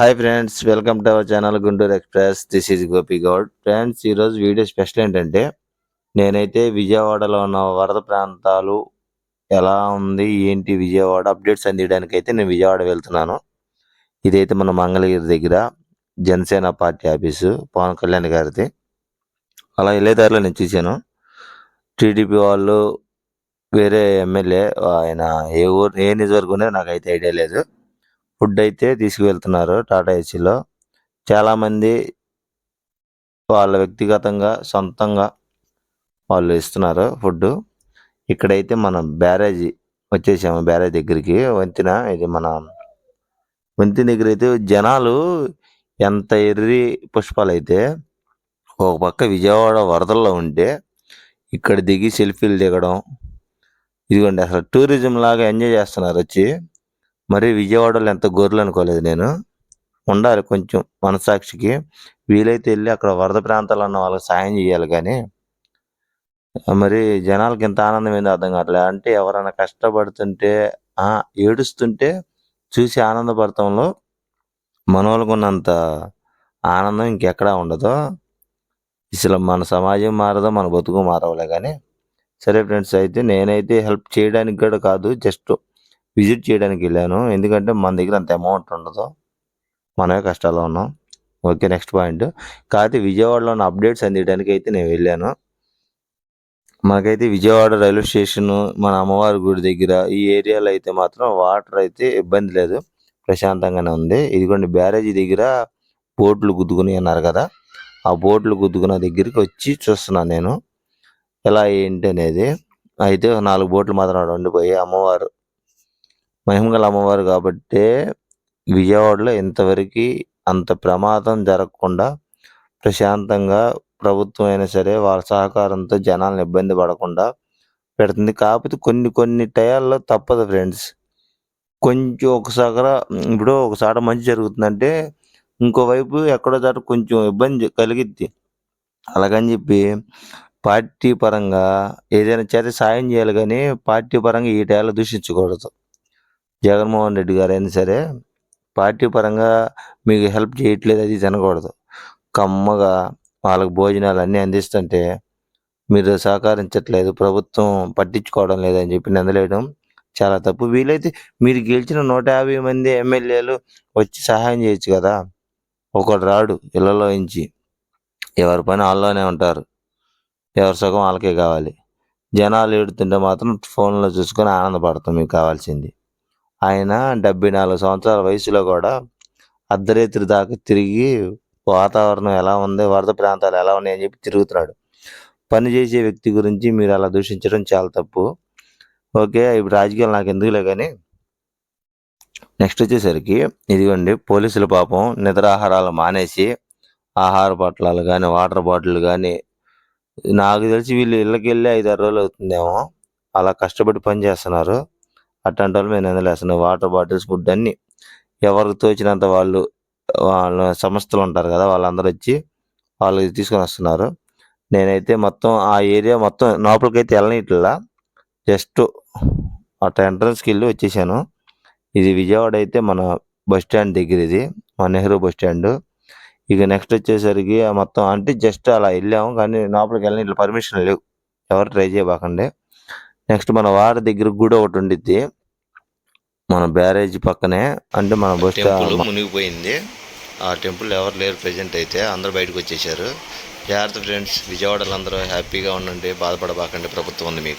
Hi friends welcome to our channel Guntur express this is Gopi Goud friends ఈరోజు video special ఏంటంటే నేనైతే విజయవాడలో ఉన్న వరద ప్రాంతాలు ఎలా ఉంది ఏంటి విజయవాడ అప్డేట్స్ అందియడానికి అయితే నేను విజయవాడ వెళ్తున్నాను. ఇదైతే మన మంగళగిరి దగ్గర జనసేన పార్టీ ఆఫీసు పవన్ కళ్యాణ్ గారిది. అలా వెళ్ళే దారిలో నేను చూశాను. టీడీపీ వాళ్ళు వేరే ఎమ్మెల్యే ఆయన ఏ ఊరు ఏ నియోజకవర్గం నాకైతే ఐడియా లేదు. ఫుడ్ అయితే తీసుకువెళ్తున్నారు టాటా ఏసీలో. చాలామంది వాళ్ళ వ్యక్తిగతంగా సొంతంగా వాళ్ళు ఇస్తున్నారు ఫుడ్ ఇక్కడైతే మనం బ్యారేజీ వచ్చేసాము బ్యారేజ్ దగ్గరికి. వంతెన ఇది మన వంతెన దగ్గర అయితే జనాలు ఎంత ఎర్రి పుష్పాలు అయితే ఒక పక్క విజయవాడ వరదల్లో ఉంటే ఇక్కడ దిగి సెల్ఫీలు దిగడం ఇదిగోండి అసలు టూరిజం లాగా ఎంజాయ్ చేస్తున్నారు వచ్చి. మరి విజయవాడలో ఎంత గొర్రెలు అనుకోలేదు నేను. ఉండాలి కొంచెం మనసాక్షికి వీలైతే వెళ్ళి అక్కడ వరద ప్రాంతాలు ఉన్న వాళ్ళకి సాయం చేయాలి కానీ. మరి జనాలకి ఇంత ఆనందం ఏందో అర్థం కావట్లేదు. అంటే ఎవరైనా కష్టపడుతుంటే ఆ ఏడుస్తుంటే చూసి ఆనందపడటంలో మనోళ్ళకు ఉన్నంత ఆనందం ఇంకెక్కడా ఉండదు. అసలు మన సమాజం మారదో మన బతుకు మారవలే కానీ. సరే ఫ్రెండ్స్ అయితే నేనైతే హెల్ప్ చేయడానికి కూడా కాదు జస్ట్ విజిట్ చేయడానికి వెళ్ళాను. ఎందుకంటే మన దగ్గర అంత అమౌంట్ ఉండదు. మనమే కష్టాల్లో ఉన్నాం. ఓకే నెక్స్ట్ పాయింట్ కాకపోతే విజయవాడలో ఉన్న అప్డేట్స్ అందించడానికి అయితే నేను వెళ్ళాను. మనకైతే విజయవాడ రైల్వే స్టేషన్ మన అమ్మవారి గుడి దగ్గర ఈ ఏరియాలో అయితే మాత్రం వాటర్ అయితే ఇబ్బంది లేదు. ప్రశాంతంగానే ఉంది. ఇదిగోండి బ్యారేజీ దగ్గర బోట్లు గుద్దుకుని అన్నారు కదా. ఆ బోట్లు గుద్దుకున్న దగ్గరికి వచ్చి చూస్తున్నాను నేను. ఎలా ఏంటి అనేది. అయితే నాలుగు బోట్లు మాత్రం ఆడ ఉండిపోయి అమ్మవారు మహిమగల అమ్మవారు కాబట్టి విజయవాడలో ఇంతవరకు అంత ప్రమాదం జరగకుండా ప్రశాంతంగా ప్రభుత్వం అయినా సరే వాళ్ళ సహకారంతో జనాలను ఇబ్బంది పడకుండా పెడుతుంది. కాకపోతే కొన్ని కొన్ని టయాల్లో తప్పదు ఫ్రెండ్స్. కొంచెం ఒకసారి ఇప్పుడు ఒకసారి మంచి జరుగుతుందంటే ఇంకోవైపు ఎక్కడో చాట కొంచెం ఇబ్బంది కలిగిద్ది. అలాగని చెప్పి పార్టీ పరంగా ఏదైనా చేస్తే సాయం చేయాలి కానీ పార్టీ పరంగా ఈ టయాల్లో దూషించకూడదు. జగన్మోహన్ రెడ్డి గారైనా సరే పార్టీ పరంగా మీకు హెల్ప్ చేయట్లేదు అది తినకూడదు కమ్మగా వాళ్ళకి భోజనాలు అన్నీ అందిస్తుంటే మీరు సహకరించట్లేదు ప్రభుత్వం పట్టించుకోవడం లేదని చెప్పి నిందలేయడం చాలా తప్పు. వీలైతే మీరు గెలిచిన నూట యాభై మంది ఎమ్మెల్యేలు వచ్చి సహాయం చేయొచ్చు కదా. ఒకడు రాడు ఇళ్ళలో నుంచి. ఎవరి పని వాళ్ళలోనే ఉంటారు. ఎవరి సుఖం వాళ్ళకే కావాలి. జనాలు ఏడుతుంటే మాత్రం ఫోన్లో చూసుకొని ఆనందపడతాం మీకు కావాల్సింది. ఆయన డెబ్బై నాలుగు సంవత్సరాల వయసులో కూడా అర్ధరాత్రి దాకా తిరిగి వాతావరణం ఎలా ఉంది వరద ప్రాంతాలు ఎలా ఉన్నాయి అని చెప్పి తిరుగుతున్నాడు. పని చేసే వ్యక్తి గురించి మీరు అలా దూషించడం చాలా తప్పు. ఓకే ఇప్పుడు రాజకీయాలు నాకు ఎందుకులే కానీ నెక్స్ట్ వచ్చేసరికి ఇదిగోండి పోలీసుల పాపం నిద్రాహారాలు మానేసి ఆహార పొట్లాలు కానీ వాటర్ బాటిల్ కానీ నాకు తెలిసి వీళ్ళు ఇళ్ళకి వెళ్ళి ఐదారు రోజులు అవుతుందేమో. అలా కష్టపడి పని చేస్తున్నారు. అట్లాంటి వాళ్ళు మేము నిందలేస్తున్నాం వాటర్ బాటిల్స్ ఫుడ్ అన్నీ ఎవరికి తోచినంత వాళ్ళు వాళ్ళ సంస్థలు ఉంటారు కదా వాళ్ళందరూ వచ్చి వాళ్ళు తీసుకొని వస్తున్నారు. నేనైతే మొత్తం ఆ ఏరియా మొత్తం లోపలికైతే వెళ్ళనిట్లా జస్ట్ అట్లా ఎంట్రన్స్కి వెళ్ళి వచ్చేసాను. ఇది విజయవాడ అయితే మన బస్ స్టాండ్ దగ్గర ఇది మా నెహ్రూ బస్ స్టాండ్. ఇక నెక్స్ట్ వచ్చేసరికి మొత్తం అంటే జస్ట్ అలా వెళ్ళాము కానీ లోపలికి వెళ్ళని ఇట్లా పర్మిషన్ లేవు. ఎవరు ట్రై చేయబాకండి. నెక్స్ట్ మన వారి దగ్గర గుడి ఒకటి ఉండిద్ది. మన బ్యారేజ్ పక్కనే అంటే మన బస్ మునిగిపోయింది. ఆ టెంపుల్ ఎవరు లేరు ప్రెజెంట్ అయితే అందరూ బయటకు వచ్చేసారు జాగ్రత్త ఫ్రెండ్స్ విజయవాడలో అందరూ హ్యాపీగా ఉండండి బాధపడబాకండి ప్రభుత్వం ఉంది మీకు.